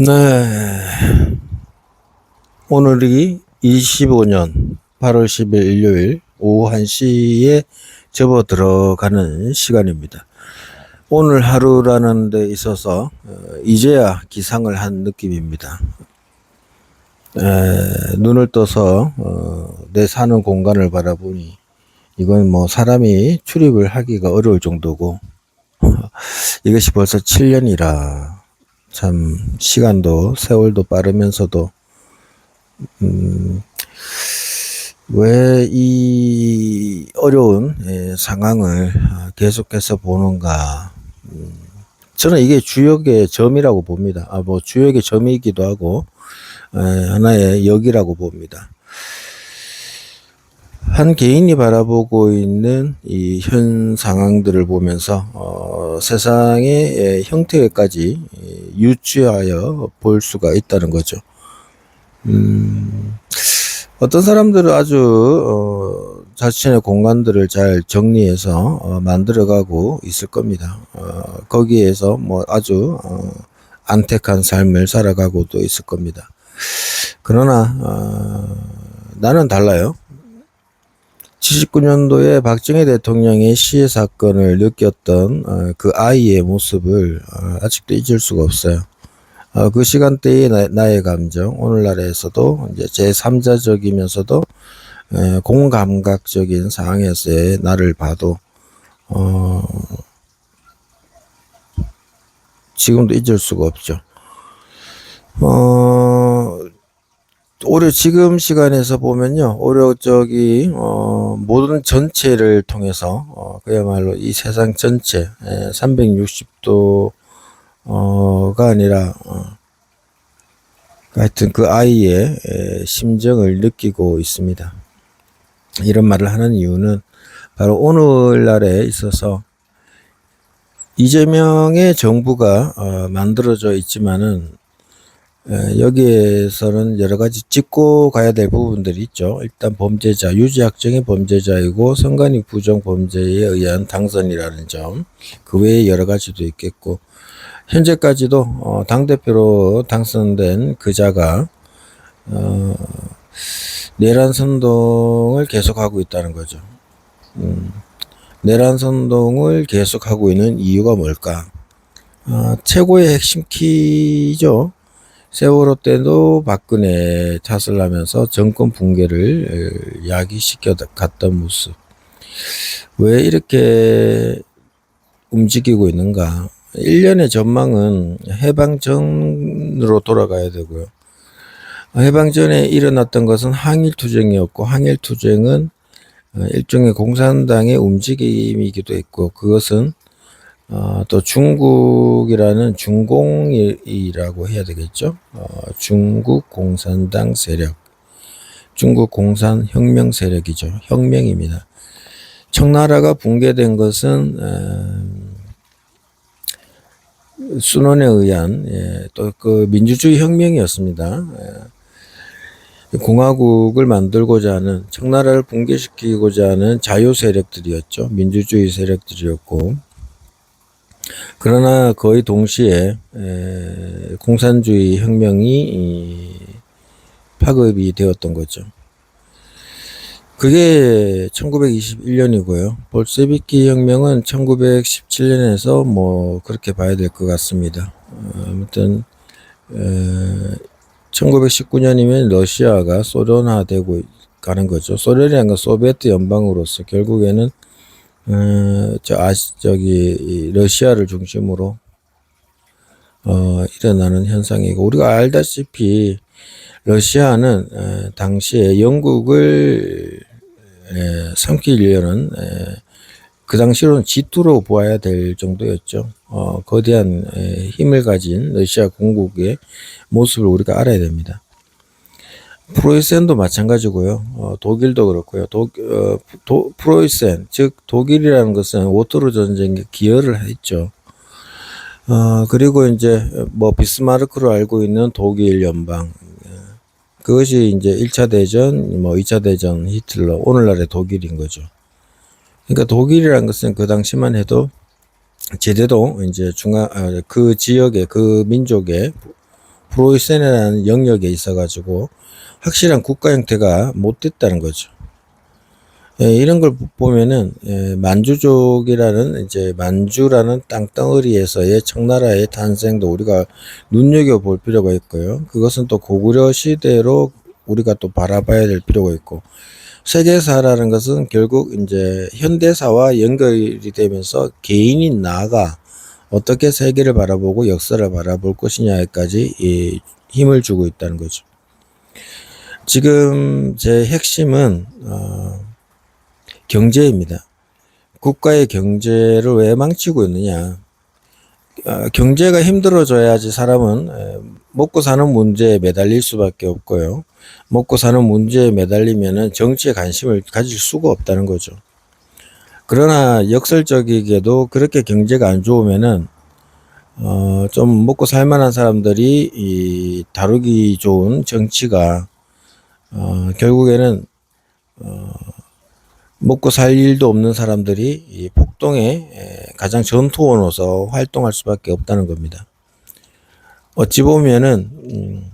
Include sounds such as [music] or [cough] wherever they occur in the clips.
네. 오늘이 25년 8월 10일 일요일 오후 1시에 접어 들어가는 시간입니다. 오늘 하루라는 데 있어서 어, 이제야 기상을 한 느낌입니다. 에, 눈을 떠서 어, 내 사는 공간을 바라보니 이건 뭐 사람이 출입을 하기가 어려울 정도고 [laughs] 이것이 벌써 7년이라 참 시간도 세월도 빠르면서도 음, 왜 이 어려운 예, 상황을 아, 계속해서 보는가? 음, 저는 이게 주역의 점이라고 봅니다. 아, 뭐 주역의 점이기도 하고 에, 하나의 역이라고 봅니다. 한 개인이 바라보고 있는 이 현 상황들을 보면서 어, 세상의 예, 형태까지 예, 유추하여 볼 수가 있다는 거죠. 음, 어떤 사람들은 아주 어, 자신의 공간들을 잘 정리해서 어, 만들어가고 있을 겁니다. 어, 거기에서 뭐 아주 어, 안택한 삶을 살아가고도 있을 겁니다. 그러나 어, 나는 달라요. 79년도에 박정희 대통령의 시해 사건을 느꼈던 어, 그 아이의 모습을 어, 아직도 잊을 수가 없어요. 어, 그 시간대의 나, 나의 감정, 오늘날에서도 이제 제3자적이면서도 에, 공감각적인 상황에서의 나를 봐도 어, 지금도 잊을 수가 없죠. 어, 올해 지금 시간에서 보면요, 올해 저기 어, 모든 전체를 통해서 어, 그야말로 이 세상 전체 360도 어가 아니라 어, 하여튼 그 아이의 에, 심정을 느끼고 있습니다. 이런 말을 하는 이유는 바로 오늘날에 있어서 이재명의 정부가 어, 만들어져 있지만은 에, 여기에서는 여러 가지 짚고 가야 될 부분들이 있죠. 일단 범죄자, 유죄학정의 범죄자이고 선관위 부정 범죄에 의한 당선이라는 점, 그 외에 여러 가지도 있겠고, 현재까지도 어, 당대표로 당선된 그자가 어, 내란 선동을 계속하고 있다는 거죠. 음, 내란 선동을 계속하고 있는 이유가 뭘까? 어, 최고의 핵심 키죠. 세월호 때도 박근혜 탓을 하면서 정권 붕괴를 야기시켜 갔던 모습. 왜 이렇게 움직이고 있는가? 1년의 전망은 해방 전으로 돌아가야 되고요. 해방 전에 일어났던 것은 항일 투쟁이었고, 항일 투쟁은 어, 일종의 공산당의 움직임이기도 했고, 그것은 어, 또 중국이라는 중공이라고 해야 되겠죠. 어, 중국 공산당 세력, 중국 공산 혁명 세력이죠. 혁명입니다. 청나라가 붕괴된 것은 어, 순원에 의한 예, 또그 민주주의 혁명이었습니다. 예. 공화국을 만들고자 하는 청나라를 붕괴시키고자 하는 자유 세력들이었죠. 민주주의 세력들이었고 그러나 거의 동시에 에, 공산주의 혁명이 이, 파급이 되었던 거죠. 그게 1921년이고요. 볼세비키 혁명은 1917년에서 뭐 그렇게 봐야 될 것 같습니다. 어, 아무튼 에, 1919년이면 러시아가 소련화되고 가는 거죠. 소련이란 건 소비에트 연방으로서 결국에는 어, 저 아시 저기 이 러시아를 중심으로 어, 일어나는 현상이고 우리가 알다시피 러시아는 에, 당시에 영국을 에, 삼키려는 에, 그 당시로는 지투로 보아야 될 정도였죠. 어, 거대한 에, 힘을 가진 러시아 공국의 모습을 우리가 알아야 됩니다. 프로이센도 마찬가지고요. 어, 독일도 그렇고요. 도, 어, 도, 프로이센, 즉 독일이라는 것은 오토르 전쟁에 기여를 했죠. 어, 그리고 이제 뭐 비스마르크로 알고 있는 독일 연방. 그것이 이제 1차 대전, 뭐 2차 대전 히틀러, 오늘날의 독일인 거죠. 그러니까 독일이라는 것은 그 당시만 해도 제대로 이제 중앙, 아, 그 지역의 그 민족의 프로이센이라는 영역에 있어 가지고 확실한 국가 형태가 못 됐다는 거죠. 예, 이런 걸 보면은 예, 만주족이라는 이제 만주라는 땅덩어리에서의 청나라의 탄생도 우리가 눈여겨 볼 필요가 있고요. 그것은 또 고구려 시대로 우리가 또 바라봐야 될 필요가 있고 세계사라는 것은 결국 이제 현대사와 연결이 되면서 개인이 나아가 어떻게 세계를 바라보고 역사를 바라볼 것이냐에까지 이 힘을 주고 있다는 거죠. 지금 제 핵심은 어, 경제입니다. 국가의 경제를 왜 망치고 있느냐? 어, 경제가 힘들어져야지 사람은 에, 먹고 사는 문제에 매달릴 수밖에 없고요. 먹고 사는 문제에 매달리면은 정치에 관심을 가질 수가 없다는 거죠. 그러나 역설적이게도 그렇게 경제가 안 좋으면은 어, 좀 먹고 살 만한 사람들이 이 다루기 좋은 정치가 어, 결국에는 어, 먹고 살 일도 없는 사람들이 이 폭동의 에, 가장 전투원으로서 활동할 수밖에 없다는 겁니다. 어찌 보면은 음,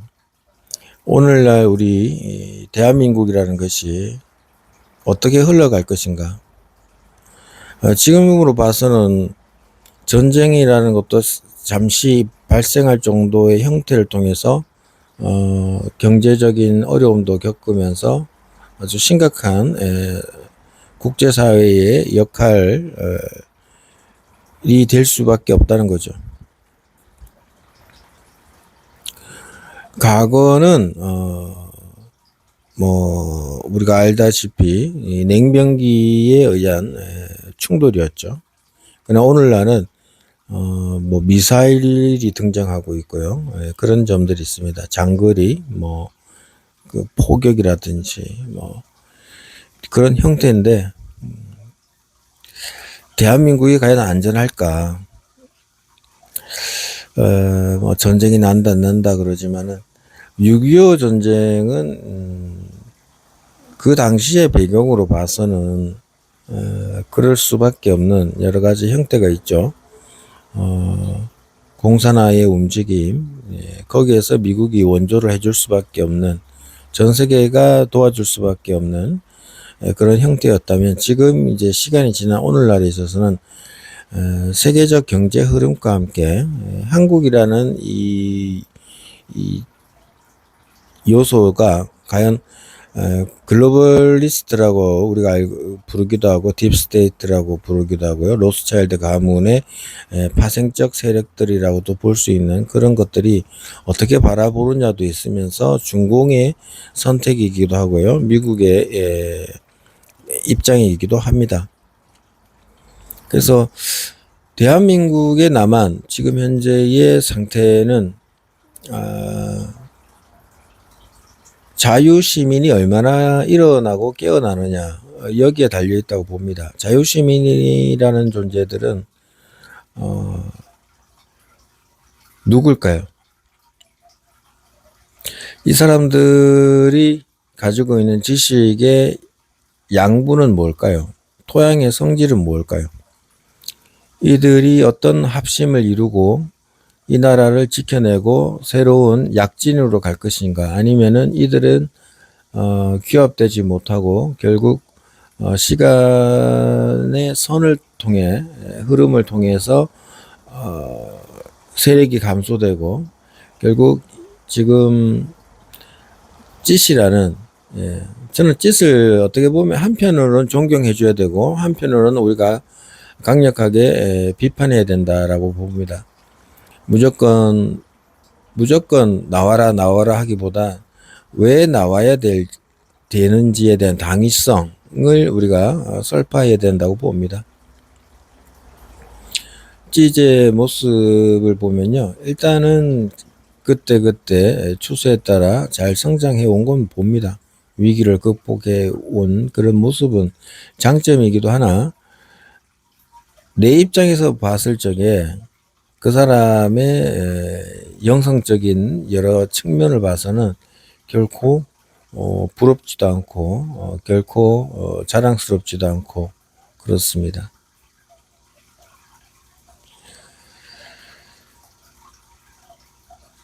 오늘날 우리 이 대한민국이라는 것이 어떻게 흘러갈 것인가? 어, 지금으로 봐서는 전쟁이라는 것도 잠시 발생할 정도의 형태를 통해서 어, 경제적인 어려움도 겪으면서 아주 심각한 에, 국제사회의 역할이 될 수밖에 없다는 거죠. 과거는 어, 뭐 우리가 알다시피 이 냉병기에 의한 에, 충돌이었죠. 그러나 오늘날은 어, 뭐 미사일이 등장하고 있고요. 예, 그런 점들이 있습니다. 장거리 뭐 그 포격이라든지 뭐 그런 형태인데 음, 대한민국이 과연 안전할까? 어, 뭐 전쟁이 난다 난다 그러지만은 6.25 전쟁은 음, 그 당시의 배경으로 봐서는 어, 그럴 수밖에 없는 여러 가지 형태가 있죠. 어, 공산화의 움직임, 예, 거기에서 미국이 원조를 해줄 수밖에 없는 전 세계가 도와줄 수밖에 없는 예, 그런 형태였다면 지금 이제 시간이 지난 오늘날에 있어서는 어, 세계적 경제 흐름과 함께 예, 한국이라는 이, 이 요소가 과연 에, 글로벌리스트라고 우리가 부르기도 하고 딥스테이트라고 부르기도 하고요. 로스차일드 가문의 에, 파생적 세력들이라고도 볼 수 있는 그런 것들이 어떻게 바라보느냐도 있으면서 중공의 선택이기도 하고요. 미국의 에, 입장이기도 합니다. 그래서 대한민국의 남한 지금 현재의 상태는 아, 자유시민이 얼마나 일어나고 깨어나느냐 여기에 달려 있다고 봅니다. 자유시민이라는 존재들은 어, 누굴까요? 이 사람들이 가지고 있는 지식의 양분은 뭘까요? 토양의 성질은 뭘까요? 이들이 어떤 합심을 이루고 이 나라를 지켜내고 새로운 약진으로 갈 것인가 아니면은 이들은 어, 귀합되지 못하고 결국 어, 시간의 선을 통해 흐름을 통해서 어, 세력이 감소되고 결국 지금 찌시라는 예, 저는 찌을 어떻게 보면 한편으로는 존경해 줘야 되고 한편으로는 우리가 강력하게 에, 비판해야 된다라고 봅니다. 무조건 무조건 나와라 나와라 하기보다 왜 나와야 될 되는지에 대한 당위성을 우리가 설파해야 된다고 봅니다. 찌제 모습을 보면요. 일단은 그때그때 추세에 따라 잘 성장해 온 건 봅니다. 위기를 극복해 온 그런 모습은 장점이기도 하나 내 입장에서 봤을 적에 그 사람의 영성적인 여러 측면을 봐서는 결코 어, 부럽지도 않고 어, 결코 어, 자랑스럽지도 않고 그렇습니다.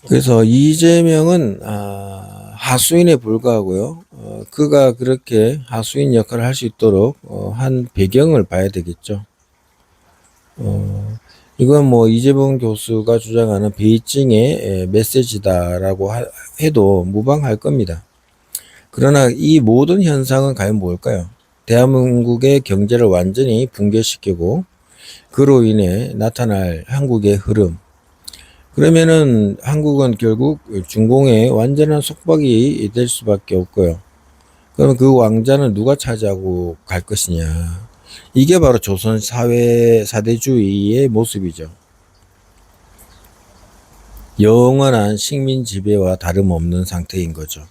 그래서 이재명은 아, 하수인에 불과하고요. 어, 그가 그렇게 하수인 역할을 할 수 있도록 어, 한 배경을 봐야 되겠죠. 어, 이건 뭐 이재명 교수가 주장하는 베이징의 에, 메시지다라고 하- 해도 무방할 겁니다. 그러나 이 모든 현상은 과연 뭘까요? 대한민국의 경제를 완전히 붕괴시키고 그로 인해 나타날 한국의 흐름. 그러면은 한국은 결국 중공의 완전한 속박이 될 수밖에 없고요. 그럼 그 왕자는 누가 차지하고 갈 것이냐. 이게 바로 조선 사회 사대주의의 모습이죠. 영원한 식민 지배와 다름없는 상태인 거죠.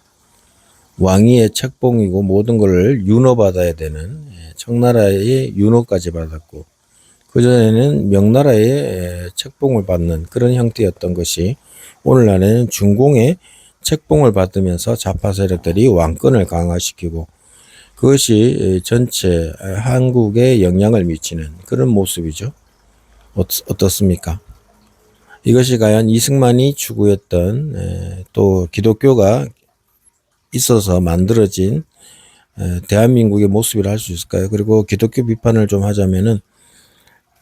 왕위의 책봉이고 모든 것을 윤호받아야 되는 예, 청나라의 윤호까지 받았고 그전에는 명나라의 예, 책봉을 받는 그런 형태였던 것이 오늘날에는 중공의 책봉을 받으면서 좌파 세력들이 왕권을 강화시키고 그것이 예, 전체 한국에 영향을 미치는 그런 모습이죠. 어떻, 어떻습니까? 이것이 과연 이승만이 추구했던 에, 또 기독교가 있어서 만들어진 에, 대한민국의 모습이라 할 수 있을까요? 그리고 기독교 비판을 좀 하자면은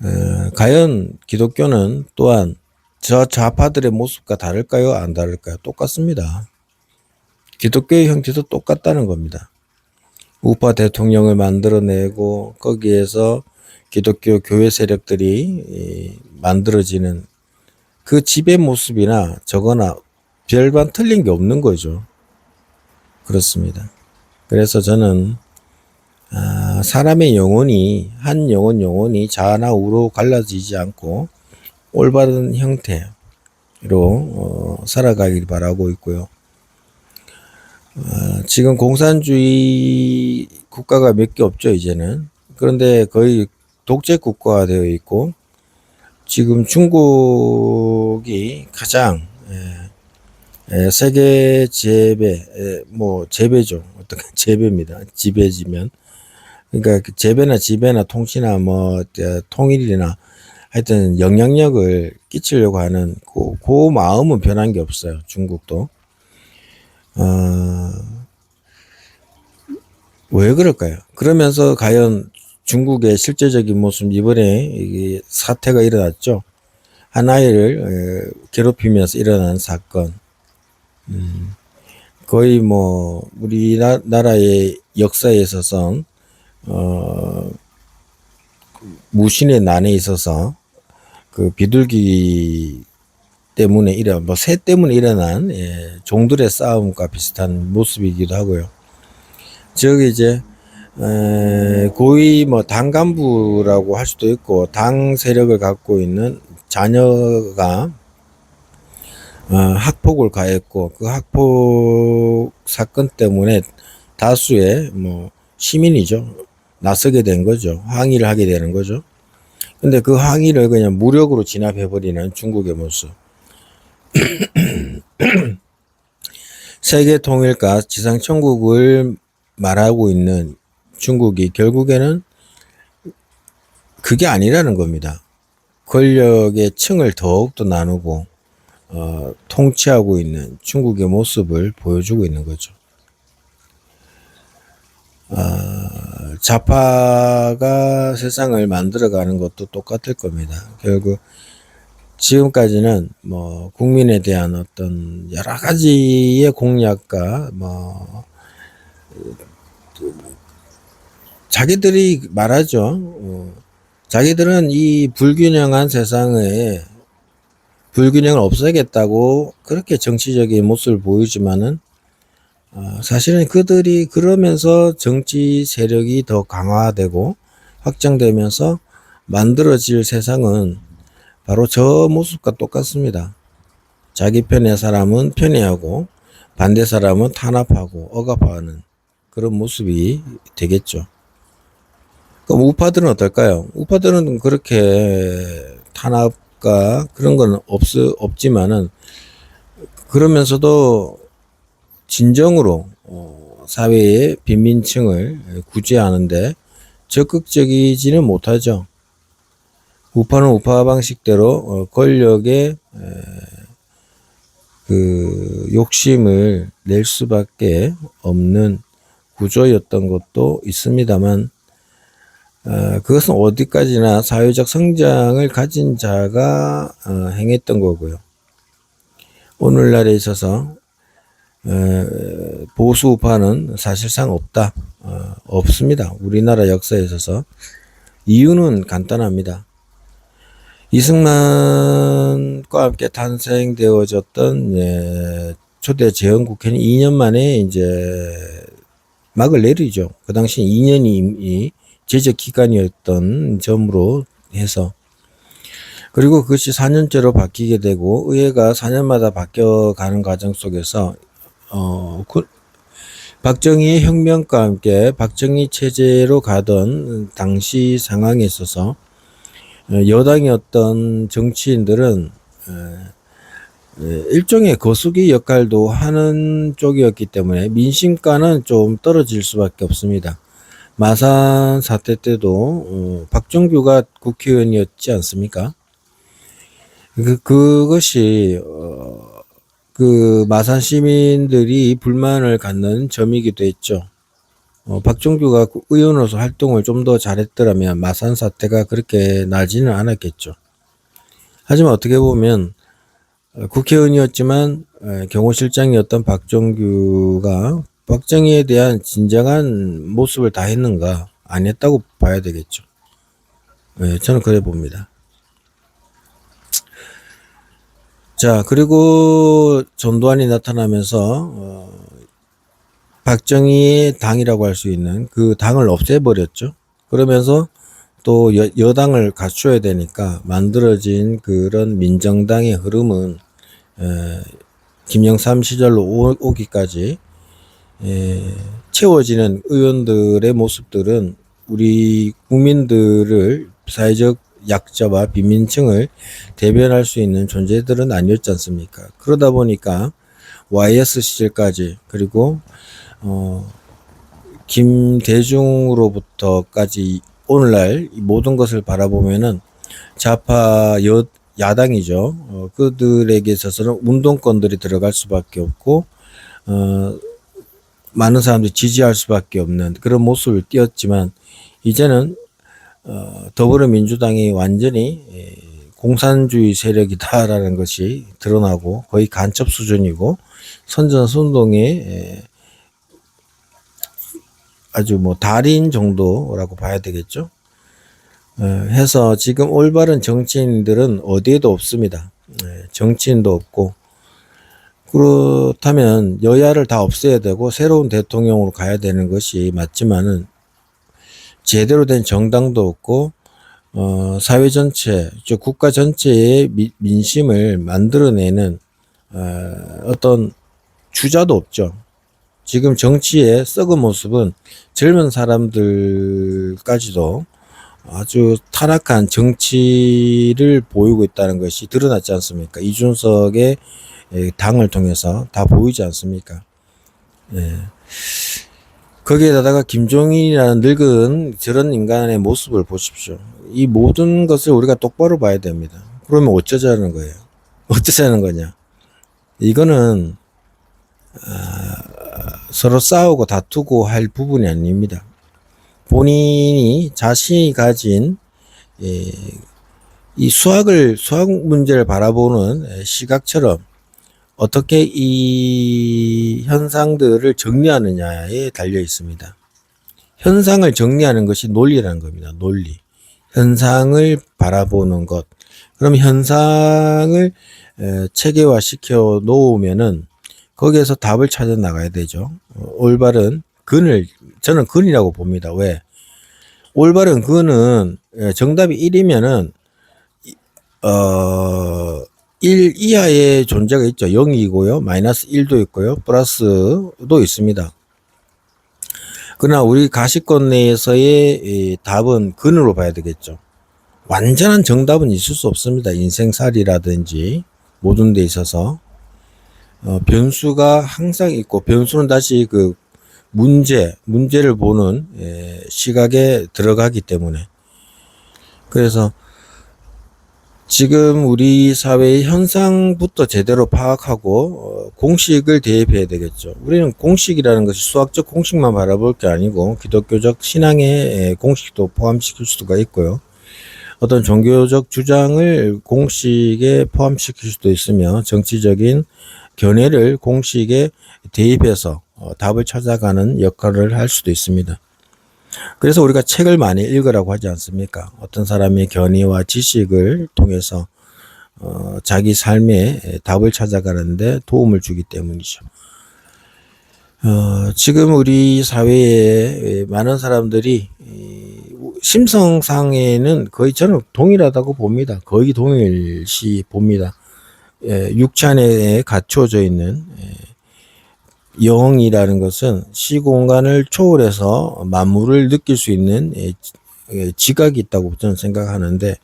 에, 과연 기독교는 또한 저 좌파들의 모습과 다를까요? 안 다를까요? 똑같습니다. 기독교의 형태도 똑같다는 겁니다. 우파 대통령을 만들어내고 거기에서 기독교 교회 세력들이 이, 만들어지는 그 지배 모습이나 저거나 별반 틀린 게 없는 거죠. 그렇습니다. 그래서 저는 아, 사람의 영혼이 한 영혼 영혼이 좌나 우로 갈라지지 않고 올바른 형태로 어, 살아가길 바라고 있고요. 아, 지금 공산주의 국가가 몇 개 없죠 이제는 그런데 거의 독재 국가가 되어 있고 지금 중국이 가장 예, 예, 세계 재배, 예, 뭐 재배죠. 어떻게 [laughs] 재배입니다. 지배지면 그러니까 그 재배나 지배나 통치나 뭐 어, 통일이나 하여튼 영향력을 끼치려고 하는 그, 그 마음은 변한 게 없어요. 중국도. 어, 왜 그럴까요? 그러면서 과연 중국의 실제적인 모습 이번에 사태가 일어났죠. 한 아이를 어, 괴롭히면서 일어난 사건. 음, 거의 뭐 우리나라의 역사에 있어서 어, 무신의 난에 있어서 그 비둘기 때문에 일어 뭐새 때문에 일어난 예, 종들의 싸움과 비슷한 모습이기도 하고요. 즉 이제 에, 고위 뭐 당 간부라고 할 수도 있고 당 세력을 갖고 있는 자녀가 어, 학폭을 가했고 그 학폭 사건 때문에 다수의 뭐 시민이죠. 나서게 된 거죠. 항의를 하게 되는 거죠. 근데 그 항의를 그냥 무력으로 진압해 버리는 중국의 모습 [clears throat] 세계 통일과 지상 천국을 말하고 있는 중국이 결국에는 그게 아니라는 겁니다. 권력의 층을 더욱더 나누고 어, 통치하고 있는 중국의 모습을 보여주고 있는 거죠. 아, 좌파가 세상을 만들어가는 것도 똑같을 겁니다. 결국 지금까지는 뭐 국민에 대한 어떤 여러 가지의 공약과 뭐 자기들이 말하죠. 어, 자기들은 이 불균형한 세상에 불균형을 없애겠다고 그렇게 정치적인 모습을 보이지만은 어, 사실은 그들이 그러면서 정치 세력이 더 강화되고 확장되면서 만들어질 세상은 바로 저 모습과 똑같습니다. 자기 편의 사람은 편애하고 반대 사람은 탄압하고 억압하는 그런 모습이 되겠죠. 그럼 우파들은 어떨까요? 우파들은 그렇게 탄압과 그런 건 없, 없지만은 그러면서도 진정으로 어, 사회의 빈민층을 구제하는데 적극적이지는 못하죠. 우파는 우파 방식대로 어, 권력의 그 욕심을 낼 수밖에 없는 구조였던 것도 있습니다만 어, 그것은 어디까지나 사회적 성장을 가진 자가 어, 행했던 거고요. 오늘날에 있어서 어, 보수파는 사실상 없다. 어, 없습니다. 우리나라 역사에 있어서 이유는 간단합니다. 이승만과 함께 탄생되어졌던 예, 초대 재헌 국회는 2년 만에 이제 막을 내리죠. 그 당시 2년이 제적 기간이었던 점으로 해서 그리고 그것이 4년째로 바뀌게 되고 의회가 4년마다 바뀌어 가는 과정 속에서 어, 그, 박정희의 혁명과 함께 박정희 체제로 가던 당시 상황에 있어서 어, 여당이었던 정치인들은 어, 예, 일종의 거수기 역할도 하는 쪽이었기 때문에 민심과는 좀 떨어질 수밖에 없습니다. 마산 사태 때도 어, 박정규가 국회의원이었지 않습니까? 그 그것이 어, 그 마산 시민들이 불만을 갖는 점이기도 했죠. 어, 박정규가 그 의원으로서 활동을 좀 더 잘했더라면 마산 사태가 그렇게 나지는 않았겠죠. 하지만 어떻게 보면 어, 국회의원이었지만 에, 경호실장이었던 박정규가 박정희에 대한 진정한 모습을 다 했는가 안 했다고 봐야 되겠죠. 예, 저는 그래 봅니다. 자 그리고 전두환이 나타나면서 어, 박정희의 당이라고 할 수 있는 그 당을 없애버렸죠. 그러면서 또 여, 여당을 갖춰야 되니까 만들어진 그런 민정당의 흐름은 에, 김영삼 시절로 오, 오기까지 에, 채워지는 의원들의 모습들은 우리 국민들을 사회적 약자와 빈민층을 대변할 수 있는 존재들은 아니었지 않습니까? 그러다 보니까 YS 시절까지 그리고 어, 김대중으로부터까지 오늘날 이 모든 것을 바라보면은 좌파 여, 야당이죠. 어, 그들에게 있어서는 운동권들이 들어갈 수밖에 없고 어, 많은 사람들이 지지할 수밖에 없는 그런 모습을 띄었지만 이제는 어, 더불어민주당이 완전히 에, 공산주의 세력이다라는 것이 드러나고 거의 간첩 수준이고 선전선동의 에, 아주 뭐 달인 정도라고 봐야 되겠죠. 에, 해서 지금 올바른 정치인들은 어디에도 없습니다. 에, 정치인도 없고 그렇다면 여야를 다 없애야 되고 새로운 대통령으로 가야 되는 것이 맞지만은 제대로 된 정당도 없고 어, 사회 전체, 즉 국가 전체의 미, 민심을 만들어내는 어, 어떤 주자도 없죠. 지금 정치의 썩은 모습은 젊은 사람들까지도 아주 타락한 정치를 보이고 있다는 것이 드러났지 않습니까? 이준석의 예, 당을 통해서 다 보이지 않습니까? 예. 거기에다가 김종인이라는 늙은 저런 인간의 모습을 보십시오. 이 모든 것을 우리가 똑바로 봐야 됩니다. 그러면 어쩌자는 거예요? 어쩌자는 거냐? 이거는 아, 서로 싸우고 다투고 할 부분이 아닙니다. 본인이 자신이 가진 예, 이 수학을 수학 문제를 바라보는 시각처럼 어떻게 이 현상들을 정리하느냐에 달려 있습니다. 현상을 정리하는 것이 논리라는 겁니다. 논리. 현상을 바라보는 것. 그럼 현상을 체계화 시켜 놓으면은 거기에서 답을 찾아 나가야 되죠. 어, 올바른 근을 저는 근이라고 봅니다. 왜? 올바른 근은 정답이 1이면은 어 1 이하의 존재가 있죠. 0이고요. 마이너스 1도 있고요. 플러스도 있습니다. 그러나 우리 가시권 내에서의 답은 근으로 봐야 되겠죠. 완전한 정답은 있을 수 없습니다. 인생살이라든지 모든 데 있어서 어, 변수가 항상 있고 변수는 다시 그 문제 문제를 보는 에, 시각에 들어가기 때문에 그래서 지금 우리 사회의 현상부터 제대로 파악하고 어, 공식을 대입해야 되겠죠. 우리는 공식이라는 것이 수학적 공식만 바라볼 게 아니고 기독교적 신앙의 에, 공식도 포함시킬 수가 있고요. 어떤 종교적 주장을 공식에 포함시킬 수도 있으며 정치적인 견해를 공식에 대입해서 어, 답을 찾아가는 역할을 할 수도 있습니다. 그래서 우리가 책을 많이 읽으라고 하지 않습니까? 어떤 사람의 견해와 지식을 통해서 어, 자기 삶에 답을 찾아가는데 도움을 주기 때문이죠. 어, 지금 우리 사회에 많은 사람들이 이, 심성상에는 거의 저는 동일하다고 봅니다. 거의 동일시 봅니다. 예, 육체 안에 갖춰져 있는 예, 영이라는 것은 시공간을 초월해서 만물을 느낄 수 있는 예, 예, 지각이 있다고 저는 생각하는데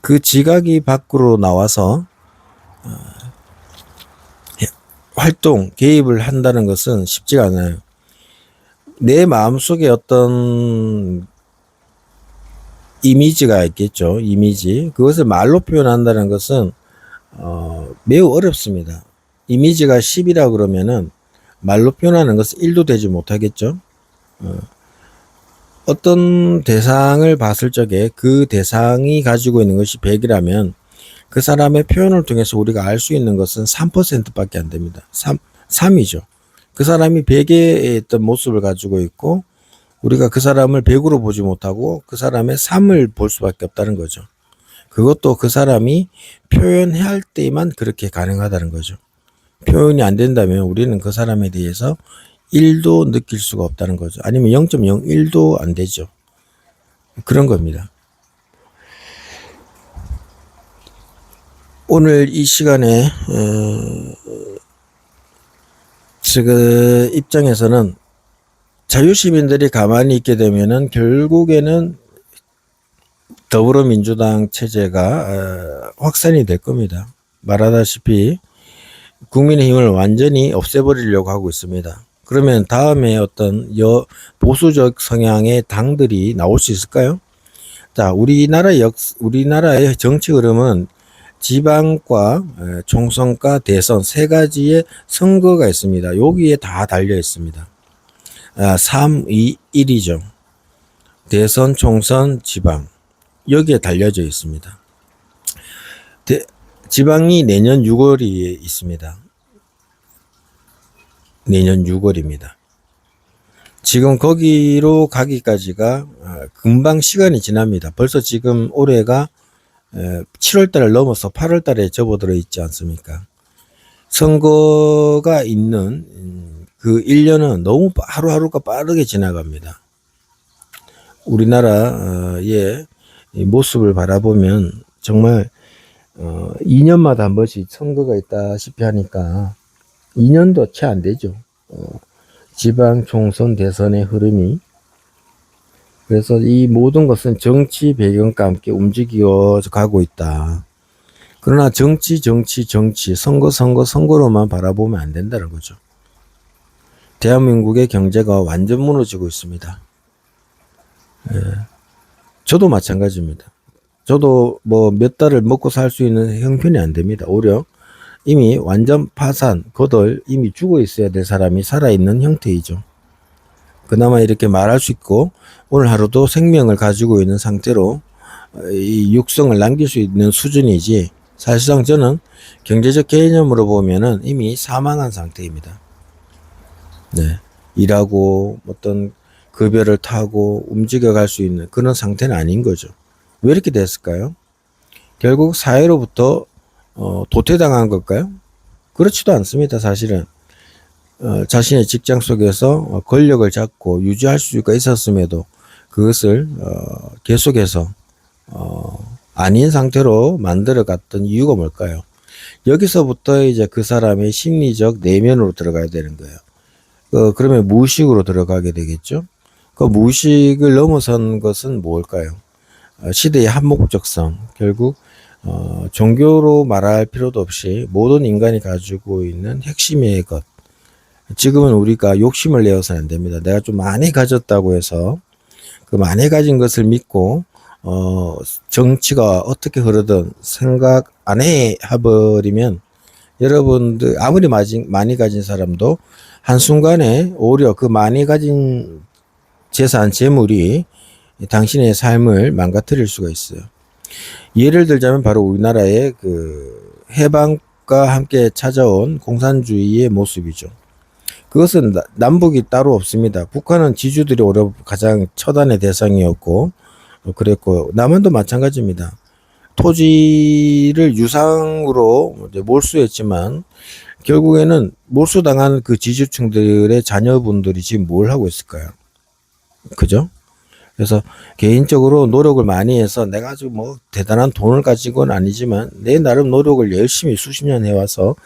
그 지각이 밖으로 나와서 어, 예, 활동, 개입을 한다는 것은 쉽지가 않아요. 내 마음속에 어떤 이미지가 있겠죠. 이미지. 그것을 말로 표현한다는 것은 어, 매우 어렵습니다. 이미지가 10이라 그러면은 말로 표현하는 것은 1도 되지 못하겠죠. 어, 어떤 대상을 봤을 적에 그 대상이 가지고 있는 것이 100이라면 그 사람의 표현을 통해서 우리가 알 수 있는 것은 3%밖에 안 됩니다. 3, 3이죠. 그 사람이 100의 어떤 모습을 가지고 있고 우리가 그 사람을 100으로 보지 못하고 그 사람의 3을 볼 수밖에 없다는 거죠. 그것도 그 사람이 표현해야 할 때만 그렇게 가능하다는 거죠. 표현이 안 된다면 우리는 그 사람에 대해서 1도 느낄 수가 없다는 거죠. 아니면 0.01도 안 되죠. 그런 겁니다. 오늘 이 시간에 어, 지금 입장에서는 자유시민들이 가만히 있게 되면은 결국에는 더불어민주당 체제가 어, 확산이 될 겁니다. 말하다시피 국민의힘을 완전히 없애버리려고 하고 있습니다. 그러면 다음에 어떤 여 보수적 성향의 당들이 나올 수 있을까요? 자, 우리나라 역 우리나라의 정치 흐름은 지방과 에, 총선과 대선 세 가지의 선거가 있습니다. 여기에 다 달려 있습니다. 아, 3, 2, 1이죠. 대선, 총선, 지방. 여기에 달려져 있습니다. 대, 지방이 내년 6월에 있습니다. 내년 6월입니다. 지금 거기로 가기까지가 아, 금방 시간이 지납니다. 벌써 지금 올해가 7월 달을 넘어서 8월 달에 접어들어 있지 않습니까? 선거가 있는 음, 그 1년은 너무 하루하루가 빠르게 지나갑니다. 우리나라의 이 모습을 바라보면 정말 어 2년마다 한 번씩 선거가 있다시피 하니까 2년도 채 안 되죠. 어 지방 총선 대선의 흐름이 그래서 이 모든 것은 정치 배경과 함께 움직여 가고 있다. 그러나 정치, 정치, 정치, 선거, 선거, 선거로만 바라보면 안 된다는 거죠. 대한민국의 경제가 완전 무너지고 있습니다. 예. 저도 마찬가지입니다. 저도 뭐 몇 달을 먹고 살 수 있는 형편이 안 됩니다. 오히려 이미 완전 파산, 거덜, 이미 죽어 있어야 될 사람이 살아있는 형태이죠. 그나마 이렇게 말할 수 있고 오늘 하루도 생명을 가지고 있는 상태로 이 육성을 남길 수 있는 수준이지 사실상 저는 경제적 개념으로 보면은 이미 사망한 상태입니다. 네. 일하고 어떤 급여를 타고 움직여 갈 수 있는 그런 상태는 아닌 거죠. 왜 이렇게 됐을까요? 결국 사회로부터 어, 도태당한 걸까요? 그렇지도 않습니다. 사실은 어, 자신의 직장 속에서 어, 권력을 잡고 유지할 수가 있었음에도 그것을 어, 계속해서 어, 아닌 상태로 만들어 갔던 이유가 뭘까요? 여기서부터 이제 그 사람의 심리적 내면으로 들어가야 되는 거예요. 어, 그러면 무의식으로 들어가게 되겠죠. 그 무의식을 넘어선 것은 뭘까요? 어, 시대의 한목적성, 결국 어, 종교로 말할 필요도 없이 모든 인간이 가지고 있는 핵심의 것. 지금은 우리가 욕심을 내어서는 안 됩니다. 내가 좀 많이 가졌다고 해서 그 많이 가진 것을 믿고 어, 정치가 어떻게 흐르든 생각 안해 해버리면 여러분들 아무리 많이 가진 사람도 한순간에 오히려 그 많이 가진 재산, 재물이 당신의 삶을 망가뜨릴 수가 있어요. 예를 들자면 바로 우리나라의 그 해방과 함께 찾아온 공산주의의 모습이죠. 그것은 나- 남북이 따로 없습니다. 북한은 지주들이 오래 가장 처단의 대상이었고 어, 그랬고 남한도 마찬가지입니다. 토지를 유상으로 몰수했지만 결국에는 몰수당한 그 지주층들의 자녀분들이 지금 뭘 하고 있을까요? 그죠? 그래서 개인적으로 노력을 많이 해서 내가 아주 뭐 대단한 돈을 가지고는 아니지만 내 나름 노력을 열심히 수십 년 해와서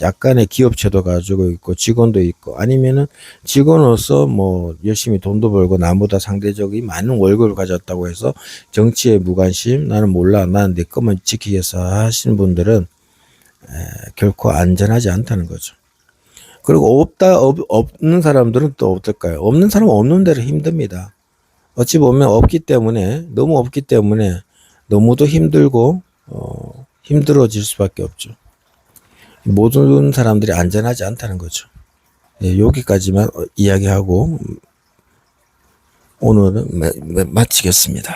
약간의 기업체도 가지고 있고 직원도 있고 아니면은 직원으로서 뭐 열심히 돈도 벌고 나보다 상대적인 많은 월급을 가졌다고 해서 정치에 무관심 나는 몰라 나는 내 것만 지키겠어 하시는 분들은 에, 결코 안전하지 않다는 거죠. 그리고 없다 없, 없는 사람들은 또 어떨까요? 없는 사람은 없는 대로 힘듭니다. 어찌 보면 없기 때문에 너무 없기 때문에 너무도 힘들고 어, 힘들어질 수밖에 없죠. 모든 사람들이 안전하지 않다는 거죠. 예, 여기까지만 어, 이야기하고 오늘은 마- 마- 마치겠습니다.